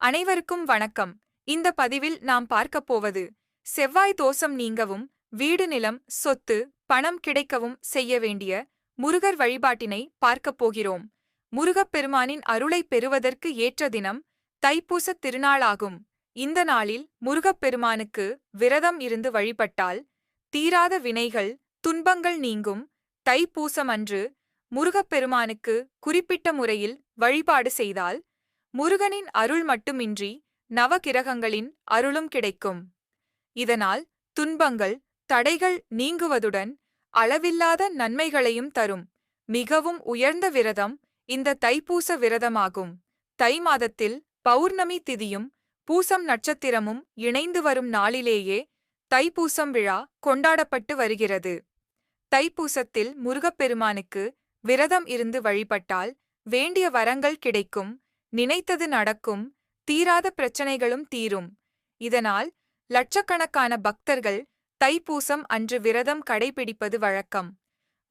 அனைவருக்கும் வணக்கம். இந்த பதிவில் நாம் பார்க்கப் போவது செவ்வாய் தோஷம் நீங்கவும் வீடு நிலம் சொத்து பணம் கிடைக்கவும் செய்ய வேண்டிய முருகர் வழிபாட்டினை பார்க்கப் போகிறோம். முருகப் பெருமானின் அருளை பெறுவதற்கு ஏற்ற தினம் தைப்பூசத் திருநாளாகும். இந்த நாளில் முருகப் பெருமானுக்கு விரதம் இருந்து வழிபட்டால் தீராத வினைகள் துன்பங்கள் நீங்கும். தைப்பூசம் அன்று முருகப்பெருமானுக்கு குறிப்பிட்ட முறையில் வழிபாடு செய்தால் முருகனின் அருள் மட்டுமின்றி நவகிரகங்களின் அருளும் கிடைக்கும். இதனால் துன்பங்கள் தடைகள் நீங்குவதுடன் அளவில்லாத நன்மைகளையும் தரும். மிகவும் உயர்ந்த விரதம் இந்த தைப்பூச விரதமாகும். தை மாதத்தில் பௌர்ணமி திதியும் பூசம் நட்சத்திரமும் இணைந்து வரும் நாளிலேயே தைப்பூசம் விழா கொண்டாடப்பட்டு வருகிறது. தைப்பூசத்தில் முருகப்பெருமானுக்கு விரதம் இருந்து வழிபட்டால் வேண்டிய வரங்கள் கிடைக்கும். நினைத்தது நடக்கும் தீராத பிரச்சனைகளும் தீரும். இதனால் லட்சக்கணக்கான பக்தர்கள் தைப்பூசம் அன்று விரதம் கடைபிடிப்பது வழக்கம்.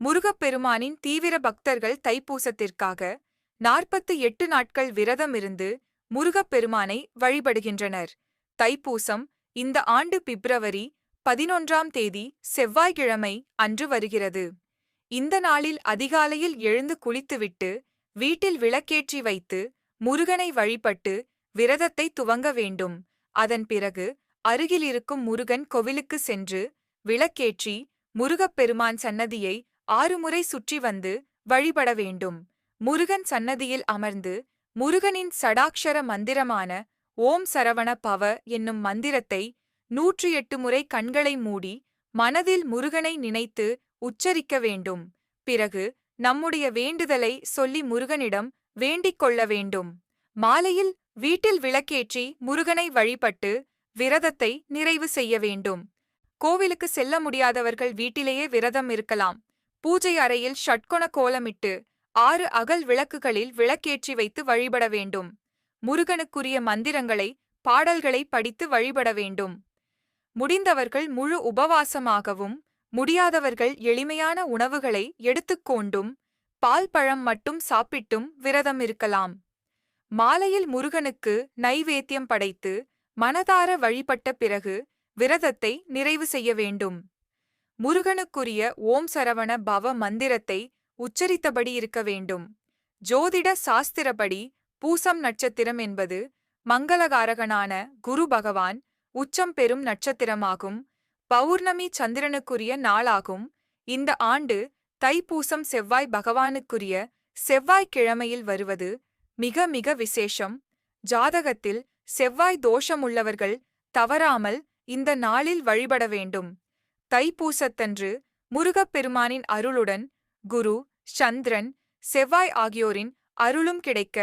முருகப்பெருமானின் தீவிர பக்தர்கள் தைப்பூசத்திற்காக நாற்பத்து எட்டு நாட்கள் விரதம் இருந்து முருகப்பெருமானை வழிபடுகின்றனர். தைப்பூசம் இந்த ஆண்டு பிப்ரவரி பதினொன்றாம் தேதி செவ்வாய்க்கிழமை அன்று வருகிறது. இந்த நாளில் அதிகாலையில் எழுந்து குளித்துவிட்டு வீட்டில் விளக்கேற்றி வைத்து முருகனை வழிபட்டு விரதத்தை துவங்க வேண்டும். அதன் பிறகு அருகிலிருக்கும் முருகன் கோவிலுக்கு சென்று விளக்கேற்றி முருகப்பெருமான் சன்னதியை ஆறுமுறை சுற்றி வந்து வழிபட வேண்டும். முருகன் சன்னதியில் அமர்ந்து முருகனின் சடாக்ஷர மந்திரமான ஓம் சரவண பவ என்னும் மந்திரத்தை நூற்றி எட்டு முறை கண்களை மூடி மனதில் முருகனை நினைத்து உச்சரிக்க வேண்டும். பிறகு நம்முடைய வேண்டுதலை சொல்லி முருகனிடம் வேண்டிக் கொள்ள வேண்டும். மாலையில் வீட்டில் விளக்கேற்றி முருகனை வழிபட்டு விரதத்தை நிறைவு செய்ய வேண்டும். கோவிலுக்கு செல்ல முடியாதவர்கள் வீட்டிலேயே விரதம் இருக்கலாம். பூஜை அறையில் ஷட்கொண கோலமிட்டு ஆறு அகல் விளக்குகளில் விளக்கேற்றி வைத்து வழிபட வேண்டும். முருகனுக்குரிய மந்திரங்களை பாடல்களை படித்து வழிபட வேண்டும். முடிந்தவர்கள் முழு உபவாசமாகவும் முடியாதவர்கள் எளிமையான உணவுகளை எடுத்துக்கொண்டும் பால் பழம் மட்டும் சாப்பிட்டும் விரதம் இருக்கலாம். மாலையில் முருகனுக்கு நைவேத்தியம் படைத்து மனதார வழிபட்ட பிறகு விரதத்தை நிறைவு செய்ய வேண்டும். முருகனுக்குரிய ஓம் சரவண பவ மந்திரத்தை உச்சரித்தபடி இருக்க வேண்டும். ஜோதிட சாஸ்திரப்படி பூசம் நட்சத்திரம் என்பது மங்களகாரகனான குரு பகவான் உச்சம் பெறும் நட்சத்திரமாகும். பௌர்ணமி சந்திரனுக்குரிய நாளாகும். இந்த ஆண்டு தைப்பூசம் செவ்வாய் பகவானுக்குரிய செவ்வாய்க்கிழமையில் வருவது மிக மிக விசேஷம். ஜாதகத்தில் செவ்வாய் தோஷமுள்ளவர்கள் தவறாமல் இந்த நாளில் வழிபட வேண்டும். தைப்பூசத்தன்று முருகப்பெருமானின் அருளுடன் குரு சந்திரன் செவ்வாய் ஆகியோரின் அருளும் கிடைக்க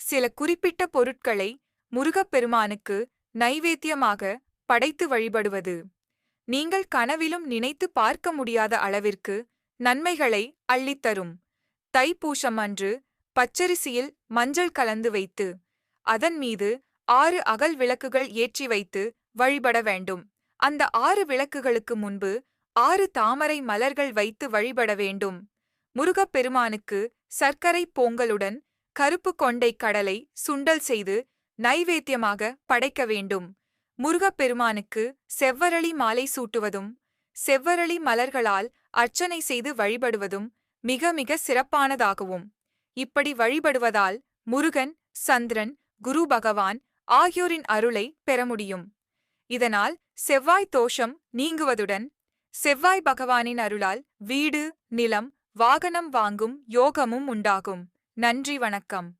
சில குறிப்பிட்ட பொருட்களை முருகப்பெருமானுக்கு நைவேத்தியமாக படைத்து வழிபடுவது. நீங்கள் கனவிலும் நினைத்து பார்க்க முடியாத அளவிற்கு நன்மைகளை அள்ளித்தரும். தைப்பூசம் அன்று பச்சரிசியில் மஞ்சள் கலந்து வைத்து அதன் மீது ஆறு அகல் விளக்குகள் ஏற்றி வைத்து வழிபட வேண்டும். அந்த ஆறு விளக்குகளுக்கு முன்பு ஆறு தாமரை மலர்கள் வைத்து வழிபட வேண்டும். முருகப்பெருமானுக்கு சர்க்கரை பொங்கலுடன் கருப்பு கொண்டை கடலை சுண்டல் செய்து நைவேத்தியமாக படைக்க வேண்டும். முருகப்பெருமானுக்கு செவ்வரளி மாலை சூட்டுவதும் செவ்வரளி மலர்களால் அர்ச்சனை செய்து வழிபடுவதும் மிக மிக சிறப்பானதாகவும். இப்படி வழிபடுவதால் முருகன் சந்திரன் குரு பகவான் ஆகியோரின் அருளை பெற முடியும். இதனால் செவ்வாய் தோஷம் நீங்குவதுடன் செவ்வாய் பகவானின் அருளால் வீடு நிலம் வாகனம் வாங்கும் யோகமும் உண்டாகும். நன்றி வணக்கம்.